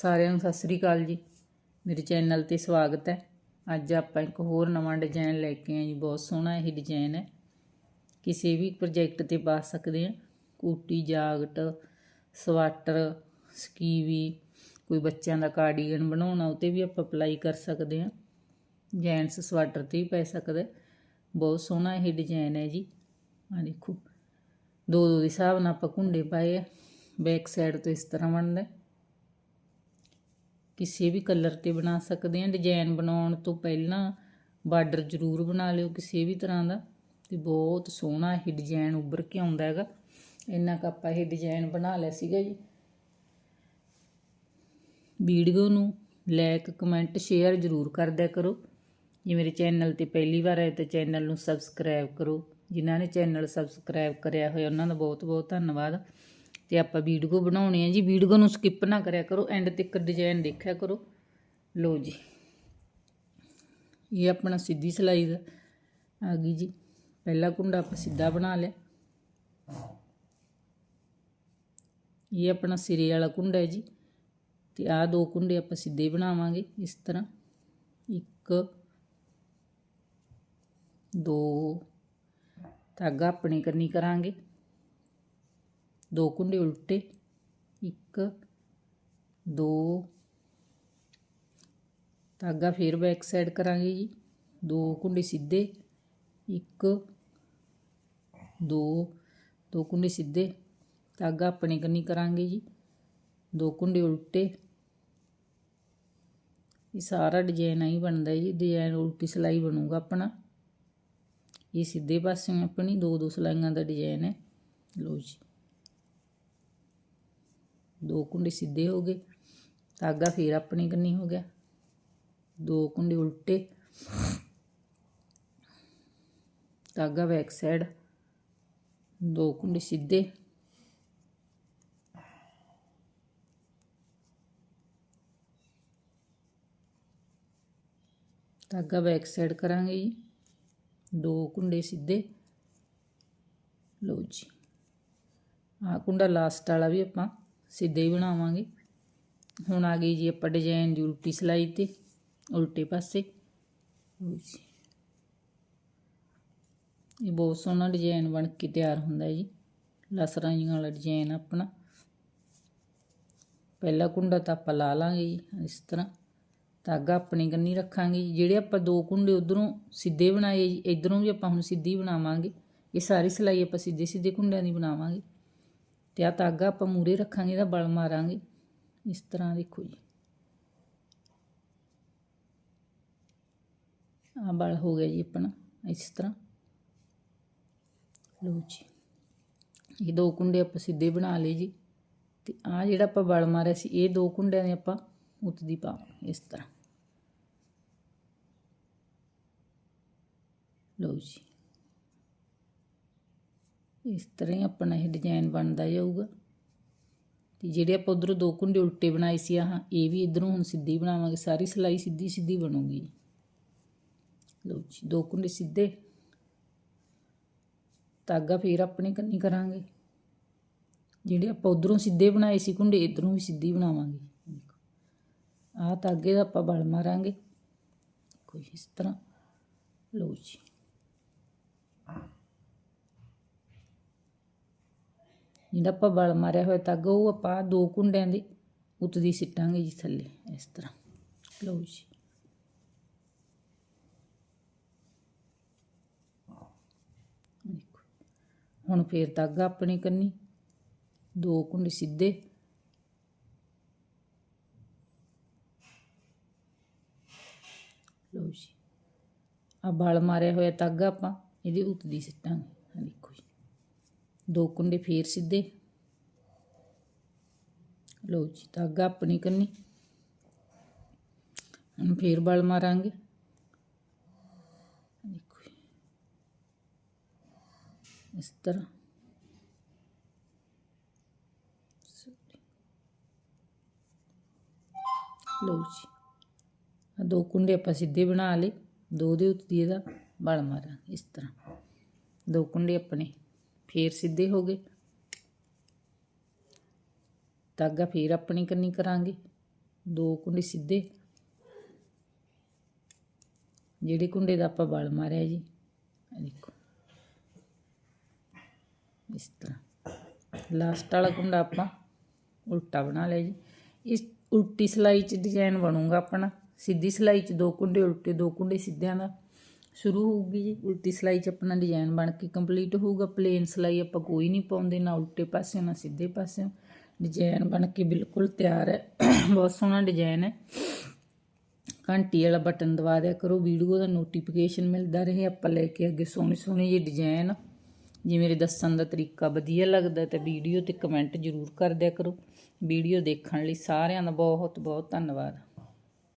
ਸਾਰਿਆਂ ਨੂੰ ਸਤਿ ਸ੍ਰੀ ਅਕਾਲ ਜੀ। ਮੇਰੇ ਚੈਨਲ ਤੇ ਸਵਾਗਤ ਹੈ। ਅੱਜ ਆਪਾਂ ਇੱਕ ਹੋਰ ਨਵਾਂ ਡਿਜ਼ਾਈਨ ਲੈ ਕੇ ਆਏ ਜੀ। ਬਹੁਤ ਸੋਹਣਾ ਇਹ ਡਿਜ਼ਾਈਨ ਹੈ। ਕਿਸੇ ਵੀ ਪ੍ਰੋਜੈਕਟ ਤੇ ਪਾ ਸਕਦੇ ਆ ਕੋਟੀ ਜਾਗਟ ਸਵਾਟਰ, ਸਕੀਵੀ, ਕੋਈ ਬੱਚਿਆਂ ਦਾ ਕਾਰਡੀਗਨ ਬਣਾਉਣਾ, ਉਹ ਤੇ ਵੀ ਆਪਾਂ ਅਪਲਾਈ ਕਰ ਸਕਦੇ ਆ ਜੈਂਟਸ ਸਵਾਟਰ ਤੇ ਵੀ ਪੈ ਸਕਦਾ ਬਹੁਤ ਸੋਹਣਾ ਇਹ ਡਿਜ਼ਾਈਨ ਹੈ ਜੀ। ਆ ਦੇਖੋ। ਦੋ ਦੋ ਦੇ ਹਿਸਾਬ ਨਾਲ ਆਪਾਂ ਕੁੰਡੇ ਪਾਏ ਆ। ਬੈਕ ਸਾਈਡ ਤੋਂ ਇਸ ਤਰ੍ਹਾਂ ਬਣਦਾ ਕਿਸੇ ਵੀ ਕਲਰ ਤੇ ਬਣਾ ਸਕਦੇ ਆ ਡਿਜ਼ਾਈਨ ਬਣਾਉਣ ਤੋਂ ਪਹਿਲਾਂ ਬਾਰਡਰ ਜ਼ਰੂਰ ਬਣਾ ਲਿਓ ਕਿਸੇ ਵੀ ਤਰ੍ਹਾਂ ਦਾ। ਤੇ ਬਹੁਤ ਸੋਹਣਾ ਇਹ ਡਿਜ਼ਾਈਨ ਉੱਭਰ ਕੇ ਆਉਂਦਾ ਹੈਗਾ। ਇੰਨਾ ਕੁ ਆਪਾਂ ਇਹ ਡਿਜ਼ਾਈਨ ਬਣਾ ਲਿਆ ਸੀਗਾ ਜੀ। ਵੀਡੀਓ ਨੂੰ ਲਾਈਕ ਕਮੈਂਟ, ਸ਼ੇਅਰ ਜ਼ਰੂਰ ਕਰਦਿਆ ਕਰੋ। ਜੇ ਮੇਰੇ ਚੈਨਲ ਤੇ ਪਹਿਲੀ ਵਾਰ ਆਏ ਤਾਂ ਚੈਨਲ ਨੂੰ ਸਬਸਕ੍ਰਾਈਬ ਕਰੋ। ਜਿਨ੍ਹਾਂ ਨੇ ਚੈਨਲ ਸਬਸਕ੍ਰਾਈਬ ਕਰਿਆ ਹੋਇਆ, ਉਹਨਾਂ ਦਾ ਬਹੁਤ ਬਹੁਤ ਧੰਨਵਾਦ। ਤੇ ਆਪਾਂ ਵੀਡੀਓ ਬਣਾਉਣੀ ਹੈ ਜੀ। ਵੀਡੀਓ ਨੂੰ ਸਕਿਪ ਨਾ ਕਰਿਆ ਕਰੋ। ਐਂਡ ਤੱਕ ਡਿਜ਼ਾਈਨ ਦੇਖਿਆ ਕਰੋ। ਲੋ ਜੀ। ਇਹ ਆਪਣਾ ਸਿੱਧੀ ਸਿਲਾਈ ਦਾ ਆ ਗਈ ਜੀ। ਪਹਿਲਾ ਕੁੰਡਾ ਆਪਾਂ ਸਿੱਧਾ ਬਣਾ ਲਿਆ। ਇਹ ਆਪਣਾ ਸਿਰੇ ਵਾਲਾ ਕੁੰਡਾ ਹੈ ਜੀ। ਤੇ ਆਹ ਦੋ ਕੁੰਡੇ ਆਪਾਂ ਸਿੱਧੇ ਬਣਾਵਾਂਗੇ ਇਸ ਤਰ੍ਹਾਂ। ਇੱਕ, ਦੋ। ਧਾਗਾ ਆਪਣੇ ਕਰਨੀ ਕਰਾਂਗੇ। ਦੋ ਕੁੰਡੇ ਉਲਟੇ। ਇੱਕ, ਦੋ। ਧਾਗਾ ਫੇਰ ਬੈਕ ਸਾਈਡ ਕਰਾਂਗੇ ਜੀ। ਦੋ ਕੁੰਡੇ ਸਿੱਧੇ। ਇੱਕ, ਦੋ। ਦੋ ਕੁੰਡੇ ਸਿੱਧੇ। ਧਾਗਾ ਆਪਣੇ ਕੰਨੀ ਕਰਾਂਗੇ ਜੀ। ਦੋ ਕੁੰਡੇ ਉਲਟੇ। ਇਹ ਸਾਰਾ ਡਿਜ਼ਾਈਨ ਆਈ ਬਣਦਾ ਜੀ। ਡਿਜ਼ਾਈਨ ਉਲਟੀ ਸਿਲਾਈ ਬਣੂਗਾ ਆਪਣਾ। ਇਹ ਸਿੱਧੇ ਪਾਸੇ ਆਪਣੀ ਦੋ ਦੋ ਸਿਲਾਈਆਂ ਦਾ ਡਿਜ਼ਾਈਨ ਹੈ। ਲੋ ਜੀ। ਦੋ ਕੁੰਡੇ ਸਿੱਧੇ ਹੋ ਗਏ। ਧਾਗਾ ਫੇਰ ਆਪਣੀ ਕੰਨੀ ਹੋ ਗਿਆ। ਦੋ ਕੁੰਡੇ ਉਲਟੇ। ਧਾਗਾ ਬੈਕ ਸਾਈਡ ਦੋ ਕੁੰਡੇ ਸਿੱਧੇ। ਧਾਗਾ ਬੈਕ ਸਾਈਡ ਕਰਾਂਗੇ ਜੀ। ਦੋ ਕੁੰਡੇ ਸਿੱਧੇ। ਲਓ ਜੀ। ਆਹ ਕੁੰਡਾ ਲਾਸਟ ਵਾਲਾ ਵੀ ਆਪਾਂ ਸਿੱਧੇ ਹੀ ਬਣਾਵਾਂਗੇ। ਹੁਣ ਆ ਗਈ ਜੀ ਆਪਾਂ ਡਿਜ਼ਾਈਨ ਦੀ ਉਲਟੀ ਸਿਲਾਈ ਤੇ, ਉਲਟੇ ਪਾਸੇ। ਇਹ ਬਹੁਤ ਸੋਹਣਾ ਡਿਜ਼ਾਈਨ ਬਣ ਕੇ ਤਿਆਰ ਹੁੰਦਾ ਜੀ। ਲਸਰਾਂ ਜਿਹੀਆਂ ਵਾਲਾ ਡਿਜ਼ਾਈਨ ਆਪਣਾ। ਪਹਿਲਾ ਕੁੰਡਾ ਤਾਂ ਆਪਾਂ ਲਾ ਲਾਂਗੇ ਜੀ ਇਸ ਤਰ੍ਹਾਂ। ਧਾਗਾ ਆਪਣੀ ਕੰਨੀ ਰੱਖਾਂਗੇ ਜੀ। ਜਿਹੜੇ ਆਪਾਂ ਦੋ ਕੁੰਡੇ ਉਧਰੋਂ ਸਿੱਧੇ ਬਣਾਏ ਜੀ, ਇਧਰੋਂ ਵੀ ਆਪਾਂ ਹੁਣ ਸਿੱਧੀ ਬਣਾਵਾਂਗੇ। ਇਹ ਸਾਰੀ ਸਿਲਾਈ ਆਪਾਂ ਸਿੱਧੇ ਸਿੱਧੇ ਕੁੰਡਿਆਂ ਦੀ ਬਣਾਵਾਂਗੇ। ਤੇ ਆ ਧਾਗਾ ਆਪਾਂ ਮੂਰੇ ਰੱਖਾਂਗੇ, ਇਹਦਾ ਬਲ ਮਾਰਾਂਗੇ। ਇਸ ਤਰ੍ਹਾਂ ਦੇਖੋ ਜੀ। ਆ ਬਲ ਹੋ ਗਿਆ ਜੀ ਆਪਣਾ, ਇਸ ਤਰ੍ਹਾਂ। ਲਓ ਜੀ। ਇਹ ਦੋ ਕੁੰਡੇ ਆਪਾਂ ਸਿੱਧੇ ਬਣਾ ਲਏ ਜੀ। ਤੇ ਆ ਜਿਹੜਾ ਆਪਾਂ ਬਲ ਮਾਰਿਆ ਸੀ, ਇਹ ਦੋ ਕੁੰਡਿਆਂ ਦੇ ਆਪਾਂ ਉਤਦੀ ਪਾਵਾਂਗੇ ਇਸ ਤਰ੍ਹਾਂ। ਲਓ ਜੀ। ਇਸ ਤਰ੍ਹਾਂ ਹੀ ਆਪਣਾ ਇਹ ਡਿਜ਼ਾਈਨ ਬਣਦਾ ਜਾਊਗਾ। ਤੇ ਜਿਹੜੇ ਆਪਾਂ ਉਧਰੋਂ ਦੋ ਕੁੰਡੇ ਉਲਟੇ ਬਣਾਏ ਸੀ, ਆਹ, ਇਹ ਵੀ ਇਧਰੋਂ ਹੁਣ ਸਿੱਧੀ ਬਣਾਵਾਂਗੇ, ਸਾਰੀ ਸਿਲਾਈ ਸਿੱਧੀ ਸਿੱਧੀ ਬਣੂਗੀ। ਲਓ ਜੀ, ਦੋ ਕੁੰਡੇ ਸਿੱਧੇ। ਧਾਗਾ ਫੇਰ ਆਪਣੇ ਕੰਨੀ ਕਰਾਂਗੇ। ਜਿਹੜੇ ਆਪਾਂ ਉਧਰੋਂ ਸਿੱਧੇ ਬਣਾਏ ਸੀ ਕੁੰਡੇ, ਇਧਰੋਂ ਵੀ ਸਿੱਧੀ ਬਣਾਵਾਂਗੇ। ਆਹ ਧਾਗੇ ਦਾ ਆਪਾਂ ਬਲ ਮਾਰਾਂਗੇ। ਕੋਈ ਇਸ ਤਰ੍ਹਾਂ। ਲਓ ਜੀ। ਜਿਹੜਾ ਆਪਾਂ ਬਲ ਮਾਰਿਆ ਹੋਇਆ ਧਾਗਾ ਉਹ ਆਪਾਂ ਦੋ ਕੁੰਡਿਆਂ ਦੇ ਉੱਤਦੀ ਸਿੱਟਾਂਗੇ ਜੀ ਥੱਲੇ, ਇਸ ਤਰ੍ਹਾਂ। ਲਓ ਜੀ। ਹੁਣ ਫੇਰ ਧਾਗਾ ਆਪਣੀ ਕੰਨੀ, ਦੋ ਕੁੰਡੇ ਸਿੱਧੇ। ਲਓ ਜੀ। ਆ ਬਲ ਮਾਰਿਆ ਹੋਇਆ ਧਾਗਾ ਆਪਾਂ, ਇਹਦੇ ਉੱਤਦੀ ਸਿੱਟਾਂਗੇ। ਦੋ ਕੁੰਡੇ ਫੇਰ ਸਿੱਧੇ। ਲਓ ਜੀ, ਧਾਗਾ ਆਪਣੀ ਕੰਨੀ। ਹੁਣ ਫੇਰ ਬਲ ਮਾਰਾਂਗੇ। ਦੇਖੋ ਇਸ ਤਰ੍ਹਾਂ। ਲਓ ਜੀ। ਆ ਦੋ ਕੁੰਡੇ ਆਪਾਂ ਸਿੱਧੇ ਬਣਾ ਲਏ। ਦੋ ਦੇ ਉੱਤੇ ਦੀ ਇਹਦਾ ਬਲ ਮਾਰਾਂਗੇ, ਇਸ ਤਰ੍ਹਾਂ। ਦੋ ਕੁੰਡੇ ਆਪਣੇ। ਫੇਰ ਸਿੱਧੇ ਹੋ ਗਏ। ਧਾਗਾ ਫੇਰ ਆਪਣੀ ਕੰਨੀ ਕਰਾਂਗੇ। ਦੋ ਕੁੰਡੇ ਸਿੱਧੇ। ਜਿਹੜੇ ਕੁੰਡੇ ਦਾ ਆਪਾਂ ਬਲ ਮਾਰਿਆ ਜੀ ਦੇਖੋ। ਇਸ ਤਰ੍ਹਾਂ। ਲਾਸਟ ਵਾਲਾ ਕੁੰਡਾ ਆਪਾਂ ਉਲਟਾ ਬਣਾ ਲਿਆ ਜੀ। ਇਸ ਉਲਟੀ ਸਲਾਈ ਚ ਡਿਜ਼ਾਈਨ ਬਣੂਗਾ ਆਪਣਾ। ਸਿੱਧੀ ਸਲਾਈ ਚ ਦੋ ਕੁੰਡੇ, ਉਲਟੇ ਦੋ ਕੁੰਡੇ ਸਿੱਧਿਆਂ ਦਾ। ਸ਼ੁਰੂ ਹੋਊਗੀ ਜੀ, ਉਲਟੀ ਸਿਲਾਈ ਚ ਆਪਣਾ ਡਿਜ਼ਾਈਨ ਬਣ ਕੇ ਕੰਪਲੀਟ ਹੋਊਗਾ ਪਲੇਨ ਸਿਲਾਈ ਆਪਾਂ ਕੋਈ ਨਹੀਂ ਪਾਉਂਦੇ, ਨਾ ਉਲਟੇ ਪਾਸੇ ਨਾ ਸਿੱਧੇ ਪਾਸੇ ਡਿਜ਼ਾਈਨ ਬਣ ਕੇ ਬਿਲਕੁਲ ਤਿਆਰ ਹੈ। ਬਹੁਤ ਸੋਹਣਾ ਡਿਜ਼ਾਈਨ ਹੈ। ਘੰਟੀ ਵਾਲਾ ਬਟਨ ਦਬਾ ਦਿਆ ਕਰੋ, ਵੀਡੀਓ ਦਾ ਨੋਟੀਫਿਕੇਸ਼ਨ ਮਿਲਦਾ ਰਹੇ, ਆਪਾਂ ਲੈ ਕੇ ਅੱਗੇ ਸੋਹਣੇ ਸੋਹਣੇ ਜਿਹੇ ਡਿਜ਼ਾਈਨ ਜੇ ਮੇਰੇ ਦੱਸਣ ਦਾ ਤਰੀਕਾ ਵਧੀਆ ਲੱਗਦਾ ਤਾਂ ਵੀਡੀਓ ਤੇ ਕਮੈਂਟ ਜ਼ਰੂਰ ਕਰ ਦਿਆ ਕਰੋ। ਵੀਡੀਓ ਦੇਖਣ ਲਈ ਸਾਰਿਆਂ ਦਾ ਬਹੁਤ ਬਹੁਤ ਧੰਨਵਾਦ।